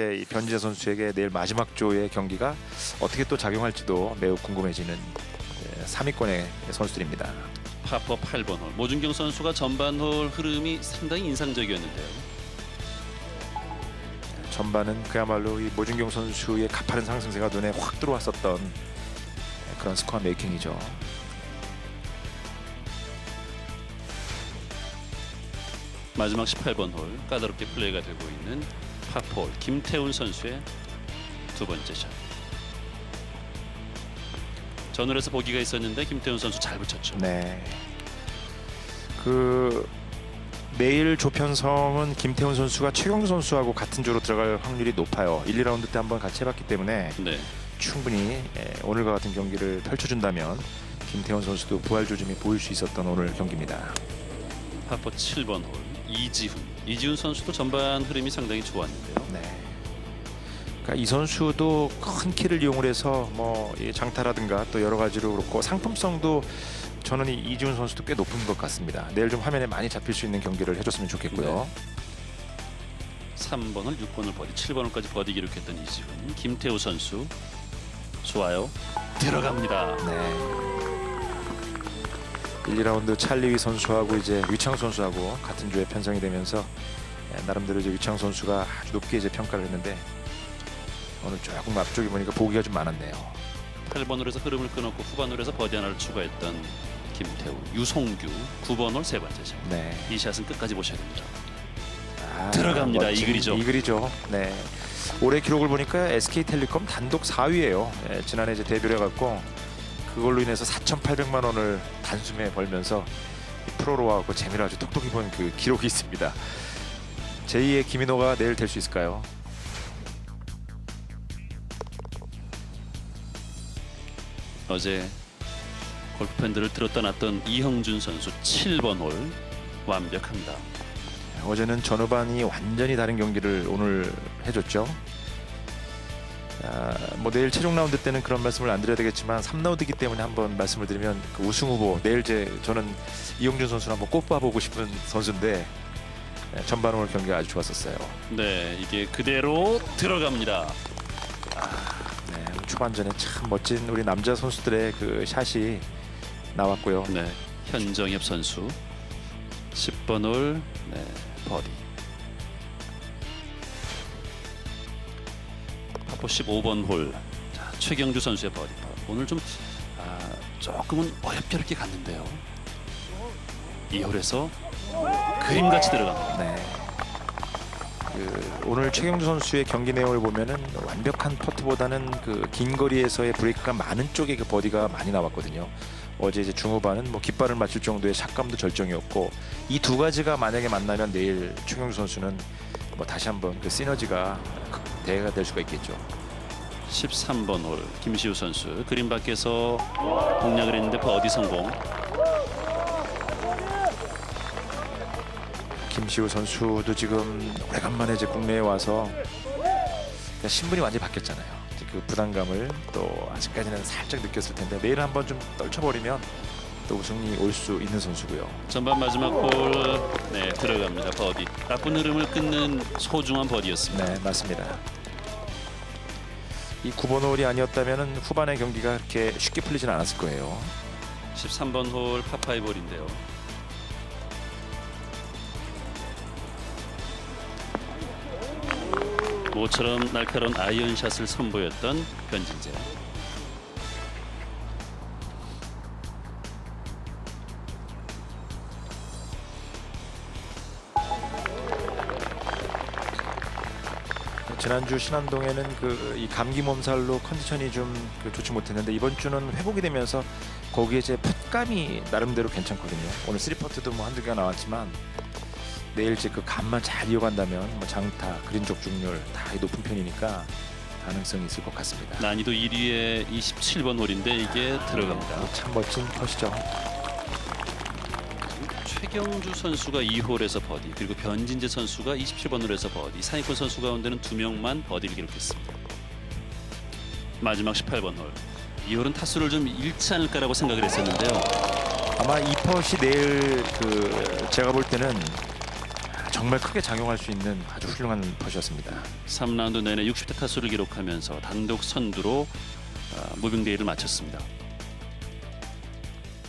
이 변지재 선수에게 내일 마지막 조의 경기가 어떻게 또 작용할지도 매우 궁금해지는 3위권의 선수들입니다. 파퍼 8번 홀 모준경 선수가 전반 홀 흐름이 상당히 인상적이었는데요. 전반은 그야말로 이 모준경 선수의 가파른 상승세가 눈에 확 들어왔었던 그런 스코어 메이킹이죠. 마지막 18번 홀 까다롭게 플레이가 되고 있는 홀 김태훈 선수의 두 번째 샷. 전홀에서 보기가 있었는데 김태훈 선수 잘 붙였죠. 네. 그 내일 조편성은 김태훈 선수가 최경주 선수하고 같은 조로 들어갈 확률이 높아요. 1, 2라운드 때 한번 같이 해봤기 때문에 네. 충분히 예, 오늘과 같은 경기를 펼쳐준다면 김태훈 선수도 부활 조짐이 보일 수 있었던 오늘 경기입니다. 파퍼 7번 홀 이지훈. 이지훈 선수도 전반 흐름이 상당히 좋았는데요. 네. 그러니까 이 선수도 큰 키를 이용을 해서 뭐이 장타라든가 또 여러 가지로 그렇고 상품성도 저는 이 이지훈 선수도 꽤 높은 것 같습니다. 내일 좀 화면에 많이 잡힐 수 있는 경기를 해줬으면 좋겠고요. 3번 홀, 6번 홀 버디, 7번 홀까지 버디 기록했던 이지훈. 김태우 선수 좋아요. 들어갑니다. 네. 1, 2라운드 찰리위 선수하고 이제 위창 선수하고 같은 조에 편성이 되면서 예, 나름대로 이제 위창 선수가 아주 높게 이제 평가를 했는데 오늘 조금 앞쪽에 보니까 보기가 좀 많았네요. 8번 홀에서 흐름을 끊었고 후반 홀에서 버디 하나를 추가했던 김태우, 유송규 9번 홀 세 번째 샷. 네. 이 샷은 끝까지 보셔야 됩니다. 아, 들어갑니다. 멋진 이글이죠. 이글이죠. 네. 올해 기록을 보니까 SK텔레콤 단독 4위예요. 예, 지난해 이제 데뷔를 해갖고 그걸로 인해서 4,800만 원을 단숨에 벌면서 이 프로로 와갖고 재미를 아주 톡톡히 본 그 기록이 있습니다. 제2의 김인호가 내일 될 수 있을까요? 어제 골프 팬들을 들었다 놨던 이형준 선수 7번 홀 완벽합니다. 어제는 전후반이 완전히 다른 경기를 오늘 해줬죠. 아, 뭐 내일 최종 라운드 때는 그런 말씀을 안 드려야 되겠지만 3라운드이기 때문에 한번 말씀을 드리면 그 우승 후보 내일 제 저는 이용준 선수를 한번 꼽아보고 싶은 선수인데 네, 전반 오늘 경기가 아주 좋았었어요. 네, 이게 그대로 들어갑니다. 네, 초반전에 참 멋진 우리 남자 선수들의 그 샷이 나왔고요. 네, 현정엽 선수 10번 홀 네, 버디. 파포 15번 홀. 자, 최경주 선수의 버디. 파. 오늘 좀 아, 조금은 어렵게 갔는데요. 이 홀에서 그림같이 들어갑니다. 네. 그 오늘 최경주 선수의 경기 내용을 보면은 완벽한 퍼트보다는 그 긴 거리에서의 브레이크가 많은 쪽에 그 버디가 많이 나왔거든요. 어제 이제 중후반은 뭐 깃발을 맞출 정도의 샷감도 절정이었고 이 두 가지가 만약에 만나면 내일 최경주 선수는 뭐 다시 한번 그 시너지가 대가 될 수가 있겠죠. 13번 홀 김시우 선수 그림 밖에서 공략을 했는데 버디 성공. 김시우 선수도 지금 오래간만에 이제 국내에 와서 그냥 신분이 완전히 바뀌었잖아요. 이제 그 부담감을 또 아직까지는 살짝 느꼈을 텐데 내일 한번 좀 떨쳐버리면 또 우승이 올 수 있는 선수고요. 전반 마지막 홀 네, 들어갑니다. 버디. 나쁜 흐름을 끊는 소중한 버디였습니다. 네, 맞습니다. 이 9번 홀이 아니었다면 후반의 경기가 그렇게 쉽게 풀리진 않았을 거예요. 13번 홀 파파이 볼인데요. 모처럼 날카로운 아이언샷을 선보였던 변진재. 지난주 신안동에는 그 이 감기 몸살로 컨디션이 좀 그 좋지 못했는데 이번 주는 회복이 되면서 거기에 이제 풋감이 나름대로 괜찮거든요. 오늘 쓰리퍼트도 뭐 한두 개가 나왔지만 내일 이제 그 감만 잘 이어간다면 뭐 장타, 그린 적중률 다 높은 편이니까 가능성이 있을 것 같습니다. 난이도 1위의 27번 홀인데 이게 들어갑니다. 참 멋진 컷이죠. 최경주 선수가 2홀에서 버디 그리고 변진재 선수가 27번 홀에서 버디 상위권 선수 가운데는 두 명만 버디를 기록했습니다. 마지막 18번 홀. 이 홀은 타수를 좀 잃지 않을까라고 생각을 했었는데요. 아마 이 펫이 내일 그 제가 볼 때는 정말 크게 작용할 수 있는 아주 훌륭한 펫이었습니다. 3라운드 내내 60대 타수를 기록하면서 단독 선두로 아, 무빙데이를 마쳤습니다.